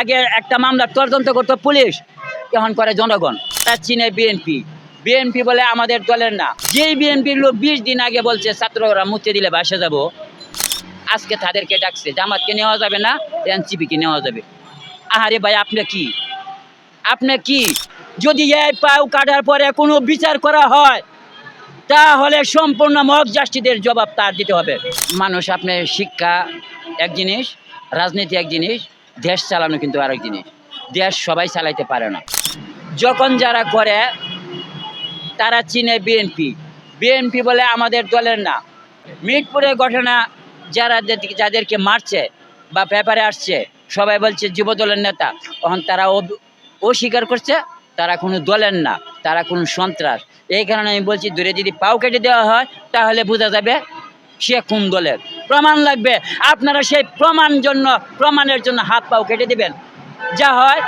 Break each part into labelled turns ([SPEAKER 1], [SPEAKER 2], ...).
[SPEAKER 1] আগে একটা মামলা তদন্ত করতো পুলিশ, এখন করে জনগণ। তার চিনে বিএনপি। বিএনপি বলে আমাদের দলের না। যেই বিএনপির লোক বিশ দিন আগে বলছে, ছাত্ররা মুক্তি দিলে বাসে যাব। আজকে তাদেরকে ডাকছে, জামাতকে নেওয়া যাবে না, এনসিপিকে নেওয়া যাবে। আহারে ভাই, আপনি কি? আপনি কি? যদি এই পাও কাটার পরে কোনো বিচার করা হয়, তাহলে সম্পূর্ণ মগ জাস্টিদের জবাব তার দিতে হবে। মানুষ আপনার শিক্ষা এক জিনিস, রাজনীতি এক জিনিস দেশ চালানো কিন্তু আরেক জিনিস। দেশ সবাই চালাইতে পারে না। যখন যারা করে, তারা চিনে বিএনপি। বিএনপি বলে আমাদের দলের না। মিটপুরের ঘটনা, যারা যাদেরকে মারছে বা পেপারে আসছে, সবাই বলছে যুব দলের নেতা। তখন তারা অস্বীকার করছে, তারা কোনো দলের না, তারা কোনো সন্ত্রাস। এই কারণে আমি বলছি, দূরে যদি পাও কেটে দেওয়া হয়, তাহলে বোঝা যাবে সে কোন দলের। প্রমাণ লাগবে। আপনারা সেই প্রমাণ জন্য, প্রমাণের জন্য হাত পাও কেটে দিবেন। যা হয়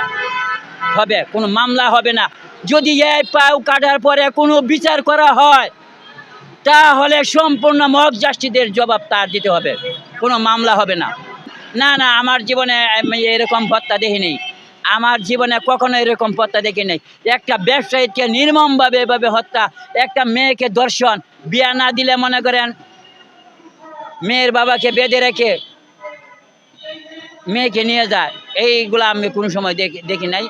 [SPEAKER 1] হবে, কোনো মামলা হবে না। যদি এই পাও কাটার পরে কোনো বিচার করা হয়, তাহলে সম্পূর্ণ মগ জাস্টিদের জবাব তার দিতে হবে। কোনো মামলা হবে না। না না, আমার জীবনে এরকম ভত্তা দেখিনি। আমার জীবনে কখনো এরকম ভত্তা দেখি নাই। একটা ব্যবসায়ীকে নির্মমভাবে এভাবে হত্যা, একটা মেয়েকে দর্শন বিয়া না দিলে মনে করেন মেয়ের বাবাকে বেঁধে রেখে মেয়েকে নিয়ে যায়। এইগুলো আমি কোনো সময় দেখি দেখি নাই।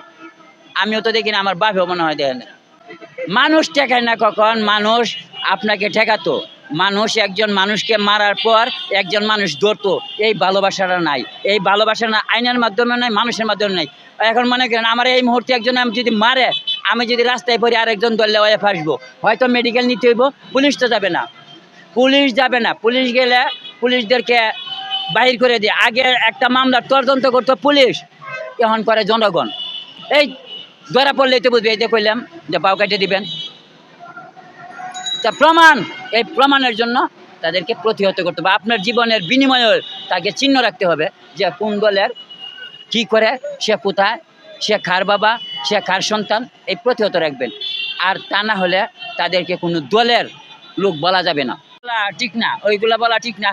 [SPEAKER 1] আমিও তো দেখি না, আমার বাপেও মনে হয় দেখে না। মানুষ ঠেকায় না কখন? মানুষ আপনাকে ঠেকাতো। মানুষ একজন মানুষকে মারার পর একজন মানুষ ধরতো। এই ভালোবাসাটা নাই। এই ভালোবাসা না আইনের মাধ্যমে নাই, মানুষের মাধ্যমে নাই। এখন মনে করেন, আমার এই মুহূর্তে একজন আমি যদি মারে, আমি যদি রাস্তায় পড়ি আরেকজন ধরলে ওয়ে ফাঁসবো হয়তো মেডিকেল নিতে হইব, পুলিশ তো যাবে না। পুলিশ যাবে না। পুলিশ গেলে পুলিশদেরকে বাহির করে দিয়ে। আগে একটা মামলার তদন্ত করতো পুলিশ, এখন করে জনগণ। এই ধরা পড়লেই তো বুঝবে, এই যে কইলাম যে পাও কাটে দিবেন। তা প্রমাণ, এই প্রমাণের জন্য তাদেরকে প্রতিহত করতে হবে। আপনার জীবনের বিনিময়ে তাকে চিহ্ন রাখতে হবে যে কোন দলের কী করে, সে কোথায়, সে খার বাবা, সে খার সন্তান, এই প্রতিহত রাখবেন। আর তা না হলে তাদেরকে কোনো দলের লোক বলা যাবে না। ঠিক না, ওইগুলা বলা ঠিক না।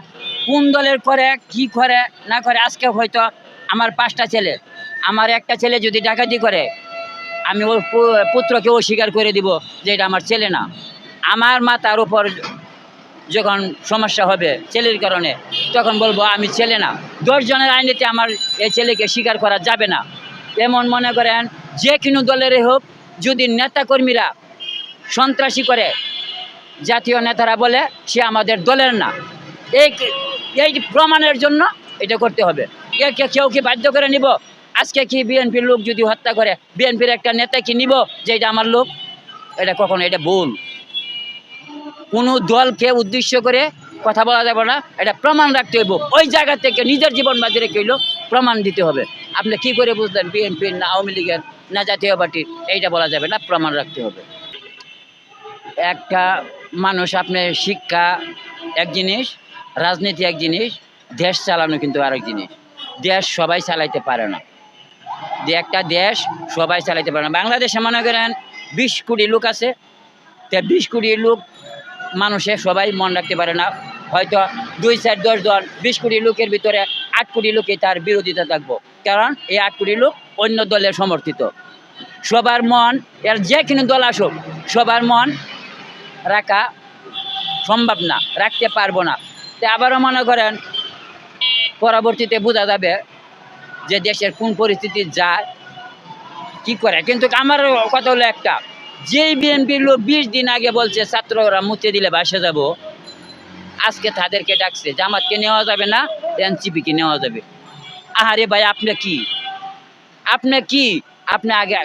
[SPEAKER 1] কোন দলের করে, কি করে, না করে, আজকে হয়তো আমার পাঁচটা ছেলে। আমার একটা ছেলে যদি ডাকাতি করে, আমি ওর পুত্রকে অস্বীকার করে দিব যে এটা আমার ছেলে না। আমার মাথার উপর যখন সমস্যা হবে ছেলের কারণে, তখন বলব আমি ছেলে না। দশজনের আইনেতে আমার এই ছেলেকে স্বীকার করা যাবে না। এমন মনে করেন, যে কোনো দলেরই হোক, যদি নেতাকর্মীরা সন্ত্রাসী করে জাতীয় নেতারা বলে সে আমাদের দলের না। এই এই প্রমাণের জন্য এটা করতে হবে। কেউ কি বাধ্য করে নিব? আজকে কি বিএনপির লোক যদি হত্যা করে, বিএনপির একটা নেতা কি নিব যে এটা আমার লোক? এটা কখনো এটা ভুল। কোনো দলকে উদ্দেশ্য করে কথা বলা যাবে না। এটা প্রমাণ রাখতে হইব। ওই জায়গা থেকে নিজের জীবন বাজি রেখে হইল প্রমাণ দিতে হবে। আপনি কি করে বুঝলেন বিএনপির না আওয়ামী লীগের না জাতীয় পার্টির? এইটা বলা যাবে না, প্রমাণ রাখতে হবে। একটা মানুষ আপনার শিক্ষা এক জিনিস, রাজনীতি এক জিনিস, দেশ চালানো কিন্তু আরেক জিনিস। দেশ সবাই চালাইতে পারে না। যে একটা দেশ সবাই চালাইতে পারে না। বাংলাদেশে মনে করেন বিশ কোটি লোক আছে। তে বিশ কোটি লোক মানুষে সবাই মন রাখতে পারে না। হয়তো দুই চার দশ জন, বিশ কোটি লোকের ভিতরে আট কোটি লোকে তার বিরোধিতা থাকব। কারণ এই আট কোটি লোক অন্য দলের সমর্থিত। সবার মন, এর যে কোনো দল আসুক, সবার মন রাখা সম্ভব না, রাখতে পারব না। তো আবারও মনে করেন, পরবর্তীতে বোঝা যাবে যে দেশের কোন পরিস্থিতি যায়, কি করে। কিন্তু আমার কথা হলো একটা, যেই বিএনপির লোক বিশ দিন আগে বলছে, ছাত্ররা মুছে দিলে বাসে যাব, আজকে তাদেরকে ডাকছে, জামাতকে নেওয়া যাবে না, এনসিপিকে নেওয়া যাবে। আহারে ভাই, আপনি কি? আপনি কি? আপনি আগে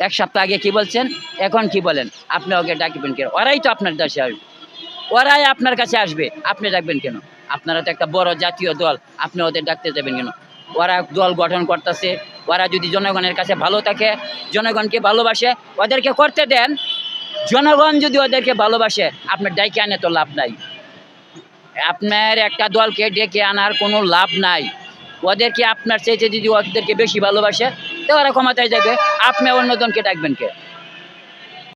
[SPEAKER 1] এক সপ্তাহ আগে কি বলছেন? এখন কি বলেন? আপনি ওকে ডাকবেন কেন? ওরাই তো আপনার দেশে আসবে। ওরাই আপনার কাছে আসবে। আপনি ডাকবেন কেন? আপনারা তো একটা বড় জাতীয় দল। আপনি ওদের ডাকতে যাবেন কেন? ওরা দল গঠন করতেছে। ওরা যদি জনগণের কাছে ভালো থাকে, জনগণকে ভালোবাসে, ওদেরকে করতে দেন। জনগণ যদি ওদেরকে ভালোবাসে, আপনার ডাইকে আনে তো লাভ নাই। আপনার একটা দলকে ডেকে আনার কোনো লাভ নাই। ওদেরকে আপনার চাইতে যদি ওদেরকে বেশি ভালোবাসে তো ওরা ক্ষমতায় যাবে। আপনি অন্যজনকে ডাকবেন কে?